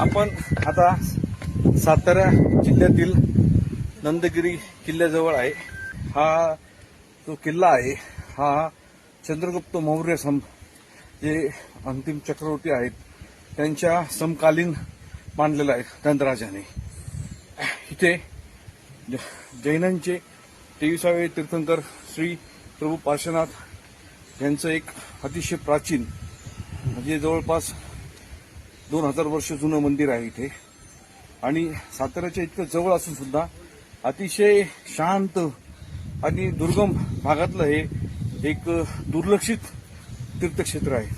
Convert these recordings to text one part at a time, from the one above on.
आपण आता सातारा जिल्ह्यातील नंदगिरी किल्ल्याजवळ आहे. हा जो किल्ला आहे हा चंद्रगुप्त मौर्य सम जे अंतिम चक्रवर्ती आहेत त्यांच्या समकालीन मानलेला आहे दंतराजाने इथे ज- जैनांचे तेविसावे तीर्थंकर श्री प्रभू पार्श्वनाथ यांचं एक अतिशय प्राचीन म्हणजे जवळपास दोन हजार वर्ष जुनं मंदिर आहे इथे. आणि साताऱ्याच्या इतकं जवळ असून सुद्धा अतिशय शांत आणि दुर्गम भागातलं हे एक दुर्लक्षित तीर्थक्षेत्र आहे.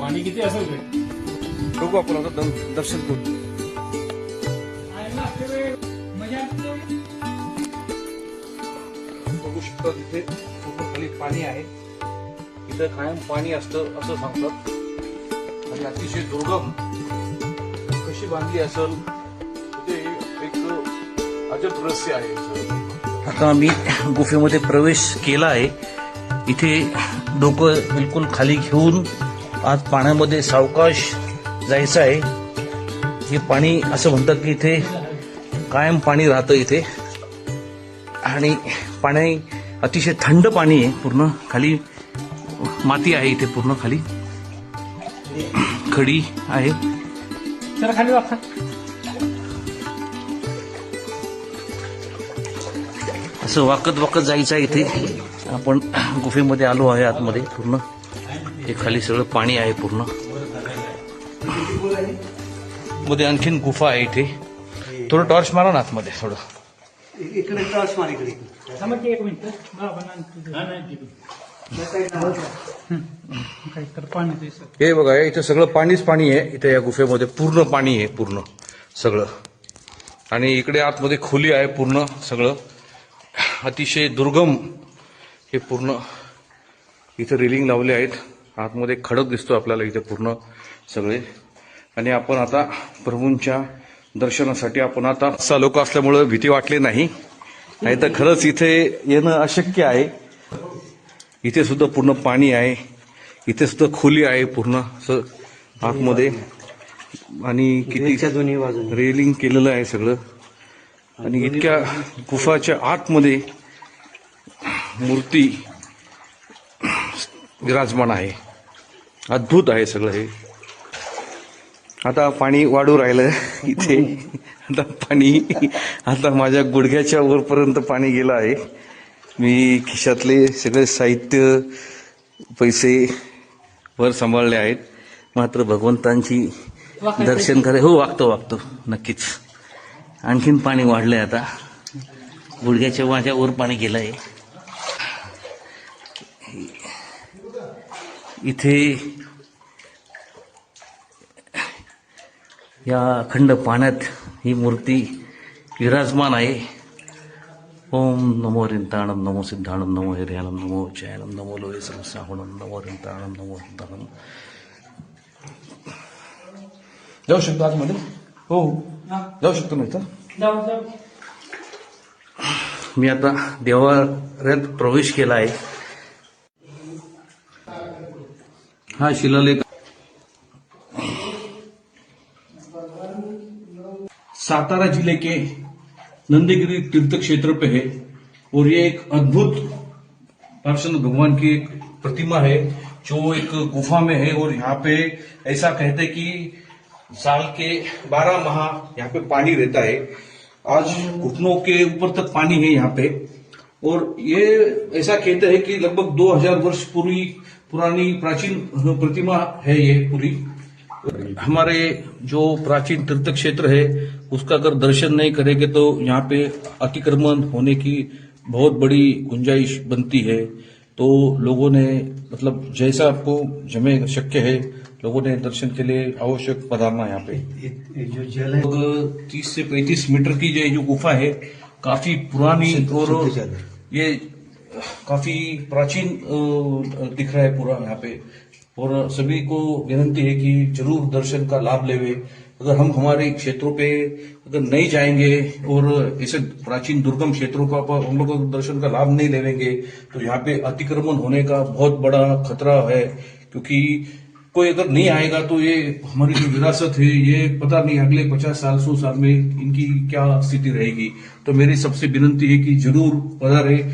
पाणी किती असेल रे? बघू आपण आता दं- दर्शन करू. बघू शकता तिथे खाली पाणी आहे. इथं कायम पाणी असतं असं सांगतात. आणि अतिशय दुर्गम कशी बांधली असेल ते एक अजब रस्य आहे. आता मी गुफेमध्ये प्रवेश केला आहे. इथे डोकं बिलकुल खाली घेऊन आत पाण्यामध्ये सावकाश जायचं आहे. हे पाणी असं म्हणतात की इथे कायम पाणी राहतं इथे. आणि पाणी अतिशय थंड पाणी आहे पूर्ण खाली माती आहे इथे पूर्ण खाली खडी आहे. जरा खाली असं वाकत वाकत जायचं आहे इथे. आपण गुफेमध्ये आलो आहे आतमध्ये पूर्ण. हे खाली सगळं पाणी आहे पूर्ण. मध्ये आणखीन गुफा आहे इथे. थोडं टॉर्च मारा ना आतमध्ये थोडं. इकडे त्रास मार इकडे. थांबा की एक मिनिट. बाबा नाही काही तर पाणी दिसत हे बघा इथं सगळं पाणीच पाणी आहे. इथे या गुफेमध्ये पूर्ण पाणी आहे पूर्ण सगळं. आणि इकडे आतमध्ये खोली आहे पूर्ण सगळं. अतिशय दुर्गम हे पूर्ण इथं रेलिंग लावले आहेत. आतमध्ये खडक दिसतो आपल्याला इथे पूर्ण सगळे. आणि आपण आता प्रभूंच्या दर्शनासाठी आपण आता असा लोक असल्यामुळं भीती वाटली नाही. नाही तर खरंच इथे येणं अशक्य आहे. इथे सुद्धा पूर्ण पाणी आहे. इथे सुद्धा खोली आहे पूर्ण असं आतमध्ये. आणि किती दोन्ही रेलिंग केलेलं आहे सगळं. आणि इतक्या गुफाच्या आतमध्ये मूर्ती विराजमान आहे. अद्भुत आहे सगळं हे. आता पाणी वाढू राहिलं इथे. आता पाणी आता माझ्या गुडघ्याच्या वरपर्यंत पाणी गेलं आहे. मी खिशातले सगळे साहित्य पैसे वर सांभाळले आहेत. मात्र भगवंतांची दर्शन करे हो वागतो वागतो. नक्कीच. आणखीन पाणी वाढलंय आता. गुडघ्याच्या माझ्या वर पाणी गेलंय. इथे या अखंड पाण्यात ही मूर्ती विराजमान आहे. ओम नमो रिंताणम नमो सिद्धाणम नमो हिरयानम नमो जयानम नमो लोहे सरसाहुणम नमो रिंताणम नमो रिंताणम जाऊ शकतो आतमध्ये? हो. जाऊ शकतो जाऊ जाऊ मी आता देवाऱ्यात प्रवेश केला आहे हा शिलालेख. सातारा ज़िले के नंदगिरी तीर्थ क्षेत्र पे है और ये एक अद्भुत पार्श्वनाथ भगवान की एक प्रतिमा है जो एक गुफा में है और यहाँ पे ऐसा कहते हैं कि साल के बारह माह यहाँ पे पानी रहता है। आज घुटनों के ऊपर तक पानी है यहाँ पे। और ये ऐसा कहते हैं कि लगभग 2000 वर्ष पूरी पुरानी प्राचीन प्रतिमा है ये पूरी। हमारे जो प्राचीन तीर्थ क्षेत्र है, उसका अगर दर्शन नहीं करेंगे तो यहाँ पे अतिक्रमण होने की बहुत बड़ी गुंजाइश बनती है। तो लोगों ने मतलब जैसा आपको जमे शक्य है लोगों ने दर्शन के लिए आवश्यक पधारना यहाँ पे। जो जल है। तीस से पैंतीस मीटर की जो जो गुफा है काफ़ी पुरानी और। ये काफ़ी प्राचीन दिख रहा है पूरा यहाँ पे। और सभी को विनंती है कि ज़रूर दर्शन का लाभ लेवे। अगर हम हमारे क्षेत्रों पे अगर नहीं जाएँगे और ऐसे प्राचीन दुर्गम क्षेत्रों का हम लोग दर्शन का लाभ नहीं लेवेंगे तो यहाँ पे अतिक्रमण होने का बहुत बड़ा खतरा है। क्योंकि कोई अगर नहीं आएगा तो ये हमारी जो विरासत है ये पता नहीं अगले पचास साल सौ साल में इनकी क्या स्थिति रहेगी। तो मेरी सबसे विनंती है कि जरूर पधारे।